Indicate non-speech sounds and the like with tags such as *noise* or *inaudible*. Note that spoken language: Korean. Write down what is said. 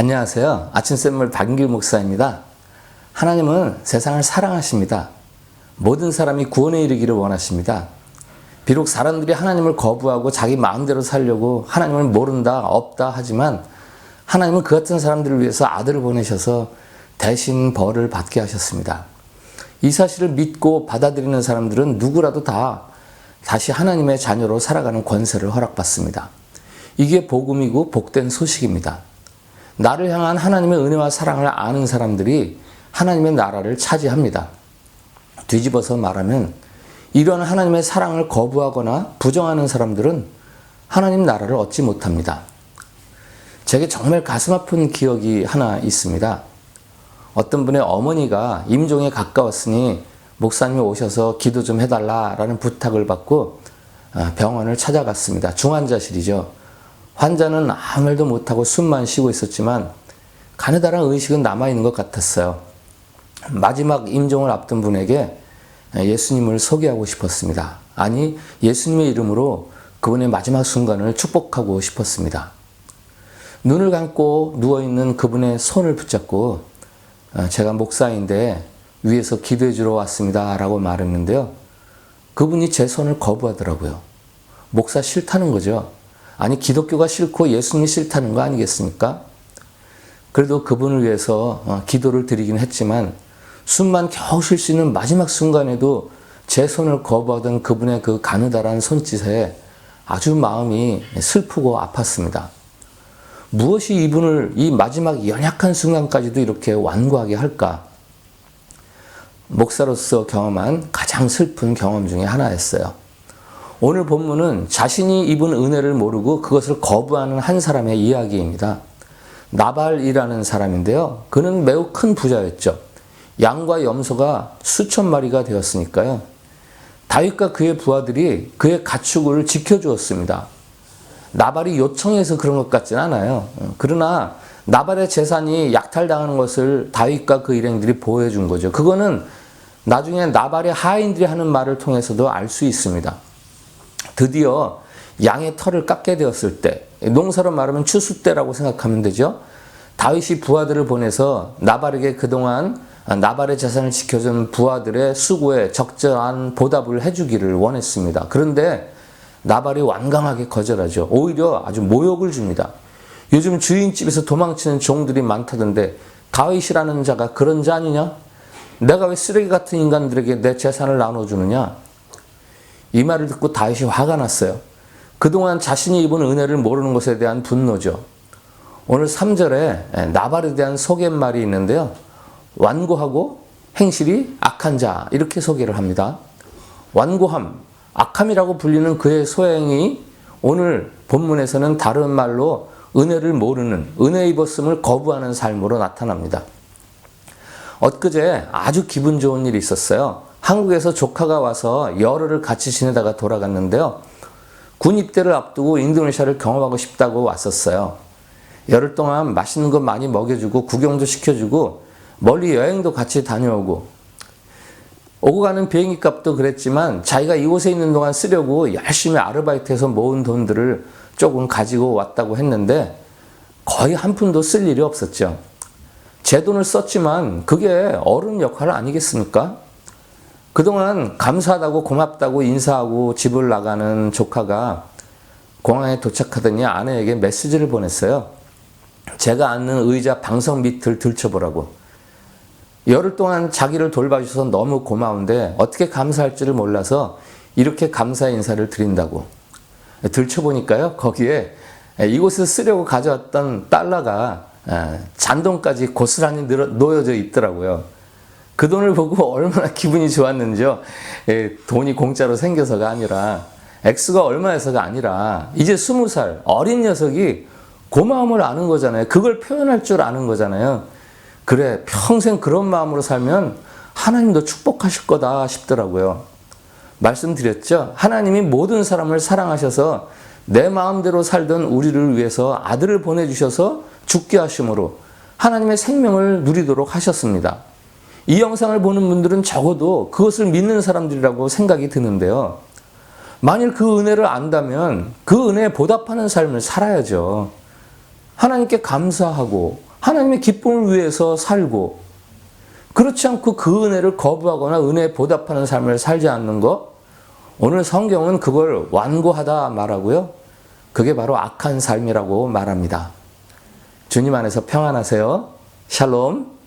안녕하세요. 아침샘물 박인길 목사입니다. 하나님은 세상을 사랑하십니다. 모든 사람이 구원에 이르기를 원하십니다. 비록 사람들이 하나님을 거부하고 자기 마음대로 살려고 하나님을 모른다, 없다 하지만 하나님은 그 같은 사람들을 위해서 아들을 보내셔서 대신 벌을 받게 하셨습니다. 이 사실을 믿고 받아들이는 사람들은 누구라도 다 다시 하나님의 자녀로 살아가는 권세를 허락받습니다. 이게 복음이고 복된 소식입니다. 나를 향한 하나님의 은혜와 사랑을 아는 사람들이 하나님의 나라를 차지합니다. 뒤집어서 말하면 이런 하나님의 사랑을 거부하거나 부정하는 사람들은 하나님 나라를 얻지 못합니다. 제게 정말 가슴 아픈 기억이 하나 있습니다. 어떤 분의 어머니가 임종에 가까웠으니 목사님이 오셔서 기도 좀 해달라라는 부탁을 받고 아, 병원을 찾아갔습니다. 중환자실이죠. 환자는 아무 말도 못하고 숨만 쉬고 있었지만 가느다란 의식은 남아있는 것 같았어요. 마지막 임종을 앞둔 분에게 예수님을 소개하고 싶었습니다. 아니, 예수님의 이름으로 그분의 마지막 순간을 축복하고 싶었습니다. 눈을 감고 누워있는 그분의 손을 붙잡고 어, 제가 목사인데 위에서 기도해 주러 왔습니다. 라고 말했는데요. 그분이 제 손을 거부하더라고요. 목사 싫다는 거죠. 아니, 기독교가 싫고 예수님이 싫다는 거 아니겠습니까? 그래도 그분을 위해서 어, 기도를 드리긴 했지만 숨만 겨우 쉴 수 있는 마지막 순간에도 제 손을 거부하던 그분의 그 가느다란 손짓에 아주 마음이 슬프고 아팠습니다. 무엇이 이분을 이 마지막 연약한 순간까지도 이렇게 완고하게 할까? 목사로서 경험한 가장 슬픈 경험 중에 하나였어요. 오늘 본문은 자신이 입은 은혜를 모르고 그것을 거부하는 한 사람의 이야기입니다. 나발이라는 사람인데요. 그는 매우 큰 부자였죠. 양과 염소가 수천 마리가 되었으니까요. 다윗과 그의 부하들이 그의 가축을 지켜주었습니다. 나발이 요청해서 그런 것 같지는 않아요. 그러나 나발의 재산이 약탈당하는 것을 다윗과 그 일행들이 보호해 준 거죠. 그거는 나중에 나발의 하인들이 하는 말을 통해서도 알 수 있습니다. 드디어 양의 털을 깎게 되었을 때, 농사로 말하면 추수 때라고 생각하면 되죠. 다윗이 부하들을 보내서 나발에게 그동안 나발의 재산을 지켜준 부하들의 수고에 적절한 보답을 해주기를 원했습니다. 그런데 나발이 완강하게 거절하죠. 오히려 아주 모욕을 줍니다. 요즘 주인집에서 도망치는 종들이 많다던데 다윗이라는 자가 그런 자 아니냐? 내가 왜 쓰레기 같은 인간들에게 내 재산을 나눠주느냐? 이 말을 듣고 다윗이 화가 났어요. 그동안 자신이 입은 은혜를 모르는 것에 대한 분노죠. 오늘 3절에 나발에 대한 소개말이 있는데요. 완고하고 행실이 악한 자 이렇게 소개를 합니다. 완고함, 악함이라고 불리는 그의 소행이 오늘 본문에서는 다른 말로 은혜를 모르는 은혜 입었음을 거부하는 삶으로 나타납니다. 엊그제 아주 기분 좋은 일이 있었어요. 한국에서 조카가 와서 열흘을 같이 지내다가 돌아갔는데요. 군 입대를 앞두고 인도네시아를 경험하고 싶다고 왔었어요. 열흘 동안 맛있는 거 많이 먹여주고 구경도 시켜주고 멀리 여행도 같이 다녀오고 오고 가는 비행기 값도 그랬지만 자기가 이곳에 있는 동안 쓰려고 열심히 아르바이트해서 모은 돈들을 조금 가지고 왔다고 했는데 거의 한 푼도 쓸 일이 없었죠. 제 돈을 썼지만 그게 어른 역할 아니겠습니까? 그동안 감사하다고 고맙다고 인사하고 집을 나가는 조카가 공항에 도착하더니 아내에게 메시지를 보냈어요. 제가 앉는 의자 방석 밑을 들춰보라고. 열흘 동안 자기를 돌봐주셔서 너무 고마운데 어떻게 감사할지를 몰라서 이렇게 감사 인사를 드린다고. 들춰보니까요, 거기에 이곳에 쓰려고 가져왔던 달러가 잔돈까지 고스란히 놓여져 있더라고요. 그 돈을 보고 *laughs* 얼마나 기분이 좋았는지요. 돈이 공짜로 생겨서가 아니라, 액수가 얼마여서가 아니라, 이제 스무 살 어린 녀석이 고마움을 아는 거잖아요. 그걸 표현할 줄 아는 거잖아요. 그래, 평생 그런 마음으로 살면 하나님도 축복하실 거다 싶더라고요. 말씀드렸죠? 하나님이 모든 사람을 사랑하셔서 내 마음대로 살던 우리를 위해서 아들을 보내주셔서 죽게 하심으로 하나님의 생명을 누리도록 하셨습니다. 이 영상을 보는 분들은 적어도 그것을 믿는 사람들이라고 생각이 드는데요. 만일 그 은혜를 안다면 그 은혜에 보답하는 삶을 살아야죠. 하나님께 감사하고 하나님의 기쁨을 위해서 살고 그렇지 않고 그 은혜를 거부하거나 은혜에 보답하는 삶을 살지 않는 것 오늘 성경은 그걸 완고하다 말하고요. 그게 바로 악한 삶이라고 말합니다. 주님 안에서 평안하세요. 샬롬.